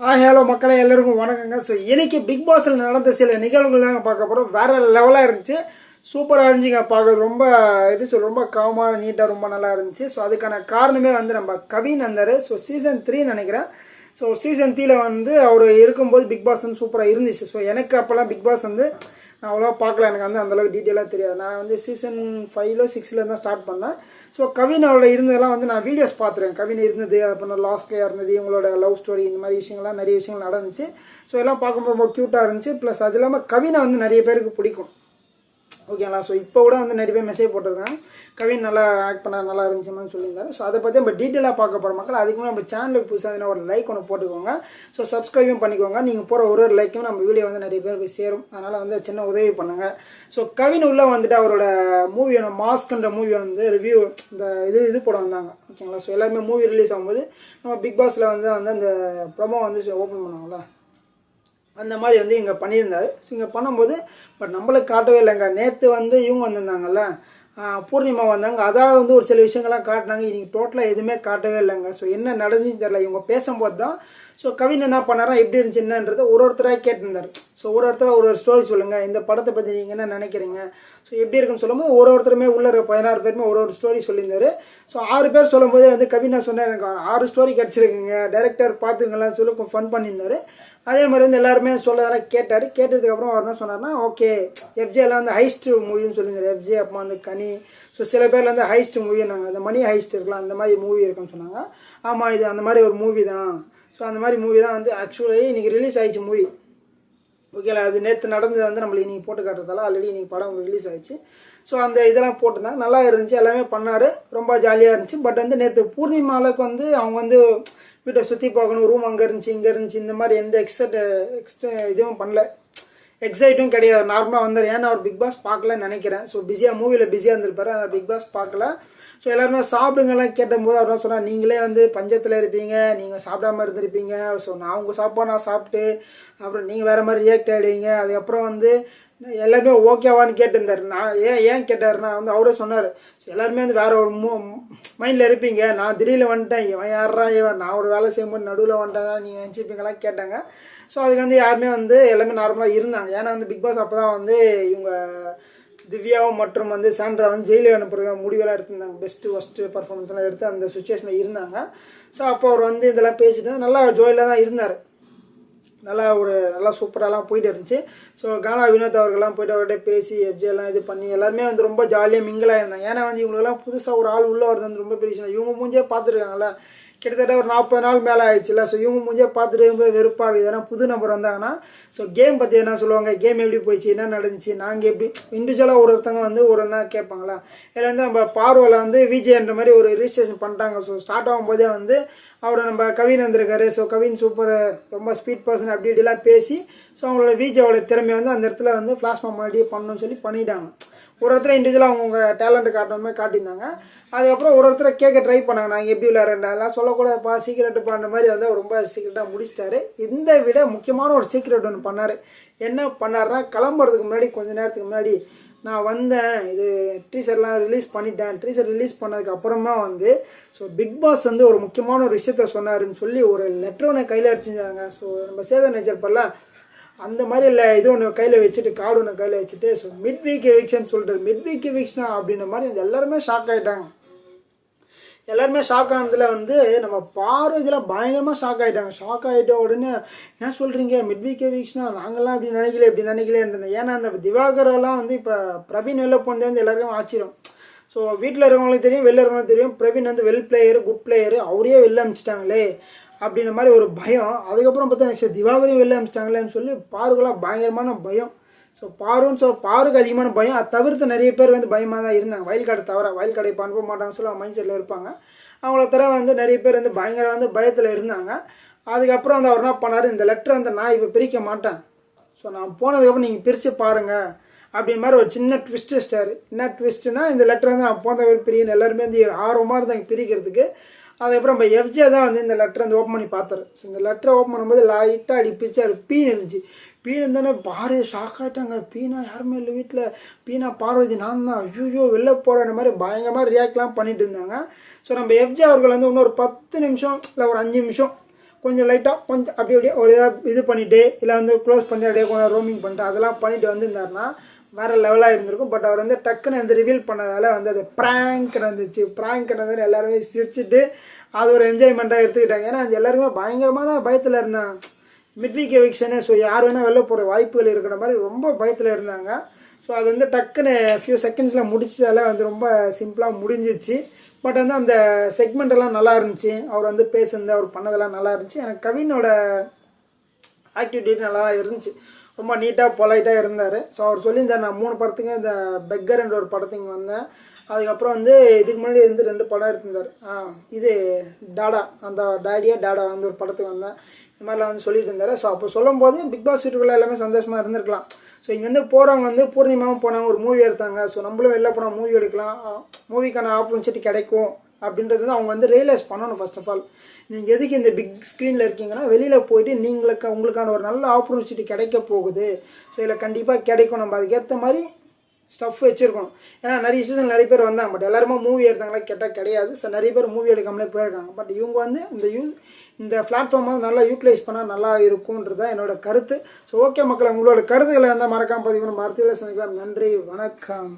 ஆ hello மக்களே எல்லோருக்கும் வணக்கங்க. ஸோ இன்றைக்கி பிக் பாஸில் நடந்த சில நிகழ்வுகள் நாங்கள் பார்க்க போகிறோம் வேறு லெவலாக இருந்துச்சு. சூப்பராக இருந்துச்சுங்க. பார்க்க ரொம்ப எப்படி சொல் ரொம்ப காமாக நீட்டாக ரொம்ப நல்லா இருந்துச்சு. ஸோ அதுக்கான காரணமே வந்து நம்ம கவின் வந்தார். ஸோ சீசன் த்ரீ நினைக்கிறேன். ஸோ சீசன் த்ரீல வந்து அவர் இருக்கும்போது பிக் பாஸ் வந்து சூப்பராக இருந்துச்சு. ஸோ எனக்கு அப்போல்லாம் பிக் பாஸ் வந்து நான் அவ்வளோவா பார்க்கல. எனக்கு வந்து அந்தளவுக்கு டீட்டெயிலாக தெரியாது. நான் வந்து சீசன் ஃபைவ்ல சிக்ஸில் தான் ஸ்டார்ட் பண்ணேன். ஸோ கவின் அவரோட இருந்ததெல்லாம் வந்து நான் வீடியோஸ் பார்த்துருக்கேன் கவின் இருந்தது அப்புறம் லாஸ்ட்லேயே இருந்தது இவங்களோட லவ் ஸ்டோரி இந்த மாதிரி விஷயங்கள்லாம் நிறைய விஷயங்கள் நடந்துச்சு. ஸோ எல்லாம் பார்க்கும்போது ரொம்ப க்யூட்டாக இருந்துச்சு. ப்ளஸ் அது இல்லாமல் கவினை வந்து நிறைய பேருக்கு பிடிக்கும். ஓகேங்களா ஸோ இப்போ கூட வந்து நிறைய பேர் மெசேஜ் போட்டிருக்காங்க. கவின் நல்லா ஆக்ட் பண்ண நல்லா இருந்துச்சுன்னு சொல்லியிருந்தாரு. ஸோ அதை பற்றி நம்ம டீட்டெயிலாக பார்க்க போகிற மக்கள் அதுக்கு நம்ம சேனலுக்கு புதுசாக ஒரு லைக் ஒன்று போட்டுக்கோங்க. ஸோ சப்ஸ்கிரைபும் பண்ணிக்கோங்க. நீங்கள் போகிற ஒரு ஒரு லைக்கும் நம்ம வீடியோ வந்து நிறைய பேர் போய் சேரும். அதனால் வந்து சின்ன உதவி பண்ணுங்க. ஸோ கவின் உள்ளே வந்துட்டு அவரோட மூவியோட மாஸ்க்ன்ற மூவி வந்து ரிவ்யூ இந்த இது இது போட வந்தாங்க. ஓகேங்களா ஸோ எல்லாருமே மூவி ரிலீஸ் ஆகும்போது நம்ம பிக் பாஸில் வந்து வந்து அந்த ப்ரொமோ வந்து ஓப்பன் பண்ணுவாங்களா அந்த மாதிரி வந்து இங்கே பண்ணியிருந்தார். ஸோ இங்கே பண்ணும்போது பட் நம்மளுக்கு காட்டவே இல்லைங்க. நேற்று வந்து இவங்க வந்திருந்தாங்கல்ல பூர்ணிமா வந்தாங்க. அதாவது வந்து ஒரு சில விஷயங்கள்லாம் காட்டினாங்க. இன்னைக்கு டோட்டலாக எதுவுமே காட்டவே இல்லைங்க. ஸோ என்ன நடந்துச்சு தெரில இவங்க பேசும்போது தான் ஸோ கவின் என்ன பண்ணாரா? எப்படி இருந்துச்சு என்னன்றது ஒரு ஒருத்தராக கேட்டிருந்தார். ஸோ ஒரு ஒருத்தராக ஒரு ஒரு ஸ்டோரி சொல்லுங்கள் இந்த படத்தை பற்றி நீங்கள் என்ன நினைக்கிறீங்க? ஸோ எப்படி இருக்குன்னு சொல்லும்போது ஒரு ஒருத்தருமே உள்ள இருக்க பதினாறு பேருமே ஒரு ஒரு ஸ்டோரி சொல்லியிருந்தார். ஸோ ஆறு பேர் சொல்லும்போது வந்து கவினா சொன்னார்? எனக்கு ஆறு ஸ்டோரி கிடச்சிருக்குங்க. டேரக்டர் பார்த்துங்களான்னு சொல்லி ஃபன் பண்ணியிருந்தார். அதே மாதிரி வந்து எல்லாருமே சொல்லதெல்லாம் கேட்டார். கேட்டதுக்கப்புறம் அவர் என்ன சொன்னார்னா ஓகே எஃப்ஜேலாம் வந்து ஹைஸ்ட் மூவின்னு சொல்லியிருந்தார். எஃப்ஜே அப்பா வந்து கனி. ஸோ சில பேர்ல வந்து ஹைஸ்ட் மூவி நாங்கள் அந்த மணி ஹைஸ்ட் இருக்கலாம் அந்த மாதிரி மூவி இருக்குன்னு சொன்னாங்க. ஆமாம் இது அந்த மாதிரி ஒரு மூவி தான். ஸோ அந்த மாதிரி மூவி தான் வந்து ஆக்சுவலி இன்றைக்கி ரிலீஸ் ஆகிடுச்சு மூவி ஓகேல அது நேற்று நடந்தது வந்து நம்மளுக்கு இன்றைக்கி போட்டு காட்டுறதால ஆல்ரெடி இன்றைக்கி படம் ரிலீஸ் ஆகிடுச்சு ஸோ அந்த இதெல்லாம் போட்டிருந்தாங்க. நல்லா இருந்துச்சு. எல்லாமே பண்ணார். ரொம்ப ஜாலியாக இருந்துச்சு. பட் வந்து நேற்று பூர்ணிமாவுக்கு வந்து அவங்க வந்து வீட்டை சுற்றி பார்க்கணும். ரூம் அங்கே இருந்துச்சு இங்கே இருந்துச்சு. இந்த மாதிரி எந்த எக்ஸட் எக்ஸ்ட் இதுவும் பண்ணல. எக்ஸைட்டும் கிடையாது. நார்மலாக வந்தார். ஏன்னா அவர் பிக் பாஸ் பார்க்கலன்னு நினைக்கிறேன். ஸோ பிஸியாக மூவியில் பிஸியாக இருந்திருப்பாரு. ஆனால் பிக் பாஸ் பார்க்கல. ஸோ எல்லாருமே சாப்பிடுங்கலாம் கேட்டபோது அவர் என்ன சொன்னார் நீங்களே வந்து பஞ்சத்தில் இருப்பீங்க நீங்கள் சாப்பிடாம இருந்திருப்பீங்க. ஸோ நான் உங்கள் சாப்பாடு நான் சாப்பிட்டு அப்புறம் நீங்கள் வேறு மாதிரி ரியாக்ட் ஆகிடுவீங்க அதுக்கப்புறம் வந்து எல்லாருமே ஓகேவான்னு கேட்டிருந்தார். நான் ஏன் ஏன் கேட்டார்னா வந்து அவரே சொன்னார் எல்லாருமே வந்து வேற ஒரு மூ மைண்டில் இருப்பீங்க. நான் திடீர்னு வந்துட்டேன். இவன் யாரா இவன் நான் ஒரு வேலை செய்யும்போது நடுவில் வந்துட்டேன் நீங்கள் நினச்சிப்பீங்களாம் கேட்டாங்க. ஸோ அதுக்கு வந்து யாருமே வந்து எல்லாமே நார்மலாக இருந்தாங்க. ஏன்னா வந்து பிக் பாஸ் அப்போ தான் வந்து இவங்க திவ்யாவும் மற்றும் வந்து சாண்ட்ரா வந்து ஜெயிலுக்கு அனுப்புறது முடிவெல்லாம் எடுத்திருந்தாங்க. பெஸ்ட்டு ஃபஸ்ட்டு பர்ஃபார்மன்ஸ்லாம் எடுத்து அந்த சுச்சுவேஷனில் இருந்தாங்க. ஸோ அப்போ அவர் வந்து இதெல்லாம் பேசிட்டு நல்லா ஜோயிலாக தான் இருந்தார். நல்லா ஒரு நல்லா சூப்பராகலாம் போயிட்டு இருந்துச்சு. ஸோ கானா வினோத் அவர்கள்லாம் போயிட்டு அவர்கிட்ட பேசி FJ எல்லாம் இது பண்ணி எல்லாருமே வந்து ரொம்ப ஜாலியாக மிங்கிளாக இருந்தாங்க ஏன்னா வந்து இவங்களுக்குலாம் புதுசாக ஒரு ஆள் உள்ளே வரது வந்து ரொம்ப பெரிய விஷயம். இவங்க மூஞ்சே பார்த்துருக்காங்களா கிட்டத்தட்ட ஒரு நாற்பது நாள் மேலே ஆயிடுச்சுல. ஸோ இவங்க முடிஞ்சால் பார்த்துட்டு ரொம்ப வெறுப்பாக இருக்குது. ஏன்னா புது நம்பர் வந்தாங்கன்னா ஸோ கேம் பற்றி என்ன சொல்லுவாங்க? கேம் எப்படி போயிடுச்சு? என்ன நடந்துச்சு? நாங்கள் எப்படி இண்டிவிஜுவலாக ஒரு ஒருத்தவங்க வந்து ஒரு என்ன கேட்பாங்களா? இதில் வந்து நம்ம பார்வையில் வந்து விஜய்ன்ற மாதிரி ஒரு ரிஜிஸ்ட்ரேஷன் பண்ணிட்டாங்க. ஸோ ஸ்டார்ட் ஆகும்போதே வந்து அவர் நம்ம கவின் வந்திருக்காரு. ஸோ கவின் சூப்பர் ரொம்ப ஸ்பீட் பர்சன் அப்படி இப்படிலாம் பேசி ஸோ அவங்களோட விஜயோட திறமையை வந்து அந்த இடத்துல வந்து ஃப்ளாஷ்மா முன்னாடியே பண்ணணும்னு சொல்லி பண்ணிட்டாங்க. ஒரு இடத்துல இண்டிவிஜுவலாக அவங்கவுங்க டேலண்ட்டு காட்டணுமே காட்டியிருந்தாங்க. அதுக்கப்புறம் ஒரு இடத்துல கேட்க ட்ரை பண்ணாங்க. நாங்கள் எப்படி விளையாடுறேன் அதெல்லாம் சொல்லக்கூடாதுப்பா சீக்கிரட்டு பண்ணுற மாதிரி வந்து ரொம்ப சீக்கிரட்டாக முடிச்சிட்டாரு. இந்த விட முக்கியமான ஒரு சீக்கிரட் ஒன்று பண்ணார். என்ன பண்ணார்னா கிளம்புறதுக்கு முன்னாடி கொஞ்ச நேரத்துக்கு முன்னாடி நான் வந்தேன். இது டீசர்லாம் ரிலீஸ் பண்ணிட்டேன். டீசர் ரிலீஸ் பண்ணதுக்கு அப்புறமா வந்து ஸோ பிக் பாஸ் வந்து ஒரு முக்கியமான ஒரு விஷயத்த சொன்னாருன்னு சொல்லி ஒரு லெட்டர் ஒன்று கையில் அடிச்சிருந்தாங்க. ஸோ நம்ம சேதன் பண்ணலாம் அந்த மாதிரி இல்லை இது ஒன்று கையில் வச்சுட்டு கார்டு ஒன்று கையில் வச்சுட்டு ஸோ மிட் வீக் எவிக்ஷன் சொல்லிட்டு மிட் வீக் எவிக்ஷனா அப்படின்ற மாதிரி இந்த எல்லாருமே ஷாக் ஆகிட்டாங்க எல்லாருமே ஷாக் ஆனதில் வந்து நம்ம பார்வை இதில் பயங்கரமாக ஷாக் ஆகிட்டாங்க ஷாக் ஆகிட்ட உடனே என்ன சொல்கிறீங்க மிட் வீக் வீக்ஸ்னா நாங்கள்லாம் அப்படி நினைக்கல இப்படி நினைக்கலேன்னு இருந்தேன் ஏன்னா அந்த திவாகரெல்லாம் வந்து இப்போ பிரவீன் வெளில போனது வந்து எல்லாருக்கும் ஆச்சரியம். ஸோ வீட்டில் இருக்கவங்களுக்கு தெரியும் வெளில இருக்கவங்களுக்கு தெரியும். பிரவீன் வந்து வெல் பிளேயர் குட் பிளேயர் அவரே வெளில அனுப்பிச்சிட்டாங்களே. அப்படின்ற மாதிரி ஒரு பயம். அதுக்கப்புறம் பார்த்தா நெக்ஸ்ட் திவாகரையும் வெளில அனுப்பிச்சிட்டாங்களேன்னு சொல்லி பாருக்கெல்லாம் பயங்கரமான பயம். ஸோ பாருன்னு சொல்ல பாருக்கு அதிகமான பயம். அதை தவிர்த்து நிறைய பேர் வந்து பயமாக தான் இருந்தாங்க. வயல் கடை தவிர வயல்காடை இப்போ அனுப்ப மாட்டாங்கன்னு சொல்லி மைண்ட் செட்டில் இருப்பாங்க. அவங்கள தவிர வந்து நிறைய பேர் வந்து பயங்கர வந்து பயத்தில் இருந்தாங்க. அதுக்கப்புறம் வந்து அவர் என்ன பண்ணார் இந்த லெட்டர் வந்து நான் இப்போ பிரிக்க மாட்டேன். ஸோ நான் போனதுக்கப்புறம் நீங்கள் பிரித்து பாருங்கள் அப்படின் மாதிரி ஒரு சின்ன ட்விஸ்ட் ஸ்டார் என்ன ட்விஸ்ட்னா இந்த லெட்டர் வந்து நான் போன பிரியன். எல்லாருமே வந்து ஆர்வமாக இருந்தாங்க பிரிக்கிறதுக்கு. அதுக்கப்புறம் நம்ம எஃப்ஜே தான் வந்து இந்த லெட்டர் வந்து ஓப்பன் பண்ணி பார்த்தாரு. ஸோ இந்த லெட்டரை ஓப்பன் பண்ணும்போது லைட்டாக அடி அது பீன் இருந்துச்சு. பீன் இருந்தானே பாரு ஷாக் ஆகிட்டாங்க பீனா யாருமே இல்லை வீட்டில் பீனா பார்வதி நான் தான். ஐயோ வெளில போகிற மாதிரி பயங்கரமாக ரியாக்ட்லாம் பண்ணிட்டு இருந்தாங்க. ஸோ நம்ம எஃப்ஜே அவர்கள் வந்து இன்னொரு பத்து நிமிஷம் இல்லை ஒரு அஞ்சு நிமிஷம் கொஞ்சம் லைட்டாக கொஞ்சம் அப்படி அப்படியே ஒரு இதாக இது பண்ணிவிட்டு இல்லை வந்து க்ளோஸ் பண்ணி அப்படியே கொஞ்சம் ரோமிங் பண்ணிட்டு அதெல்லாம் பண்ணிட்டு வந்திருந்தாருன்னா வேறு லெவலாக இருந்திருக்கும். பட் அவர் வந்து டக்குன்னு வந்து ரிவீல் பண்ணதால வந்து அது ப்ராங்க் இருந்துச்சு ப்ராங்க் இருந்தது எல்லாருமே சிரிச்சிட்டு அது ஒரு என்ஜாய்மெண்ட்டாக எடுத்துக்கிட்டாங்க. ஏன்னா அது எல்லாருமே பயங்கரமான பயத்தில் இருந்தாங்க மிட் வீக் எவிக்ஷனு ஸோ யார் வேணால் வெளில போகிற வாய்ப்புகள் இருக்கிற மாதிரி ரொம்ப பயத்தில் இருந்தாங்க. ஸோ அது வந்து டக்குன்னு ஃபியூ செகண்ட்ஸில் முடிச்சதால வந்து ரொம்ப சிம்பிளாக முடிஞ்சிச்சு. பட் வந்து அந்த செக்மெண்ட்டெல்லாம் நல்லா இருந்துச்சு. அவர் வந்து பேசுனது அவர் பண்ணதெல்லாம் நல்லா இருந்துச்சு. எனக்கு கவினோட ஆக்டிவிட்டி நல்லா இருந்துச்சு. ரொம்ப நீட்டாக பொலைட்டாக இருந்தார். ஸோ அவர் சொல்லியிருந்தார் நான் மூணு படத்துக்கு இந்த பெக்கர்ன்ற ஒரு படத்துக்கு வந்தேன். அதுக்கப்புறம் வந்து இதுக்கு முன்னாடி வந்து ரெண்டு படம் எடுத்திருந்தார். ஆ இது டாடா அந்த டாடியா டாடா அந்த ஒரு படத்துக்கு வந்தேன். இந்த மாதிரிலாம் வந்து சொல்லிட்டு இருந்தார். ஸோ அப்போ சொல்லும்போது பிக் பாஸ் வீட்டுக்குள்ளே எல்லாமே சந்தோஷமாக இருந்திருக்கலாம். ஸோ இங்கேருந்து போகிறவங்க வந்து பூர்ணிமாவும் போனாங்க ஒரு மூவி எடுத்தாங்க. ஸோ நம்மளும் வெளில போனால் மூவி எடுக்கலாம். மூவிக்கான ஆப்பர்ச்சுனிட்டி கிடைக்கும். அப்படின்றது வந்து அவங்க வந்து ரியலைஸ் பண்ணணும் ஃபர்ஸ்ட் ஆஃப் ஆல் நீங்கள் எதுக்கு இந்த பிக் ஸ்க்ரீனில் இருக்கீங்கன்னா வெளியில் போயிட்டு நீங்களுக்கு உங்களுக்கான ஒரு நல்ல ஆப்பர்ச்சுனிட்டி கிடைக்க போகுது. ஸோ இதில் கண்டிப்பாக கிடைக்கும். நம்ம அதுக்கேற்ற மாதிரி ஸ்டஃப் வச்சுருக்கணும். ஏன்னா நிறைய சீசன் நிறைய பேர் வந்தாங்க. பட் எல்லாருமே மூவி எடுத்தாங்களா கேட்டால் கிடையாது. ஸோ நிறைய பேர் மூவி எடுக்காமலே போயிருக்காங்க. பட் இவங்க வந்து இந்த யூ இந்த பிளாட்ஃபார்ம் வந்து நல்லா யூட்டிலைஸ் பண்ணால் நல்லா இருக்கும்ன்றது தான் என்னோட கருத்து. ஸோ ஓகே மக்களை உங்களோட கருத்துக்களை இருந்தால் மறக்காமல் பதிவு மருத்துவ சந்திக்கலாம். நன்றி வணக்கம்.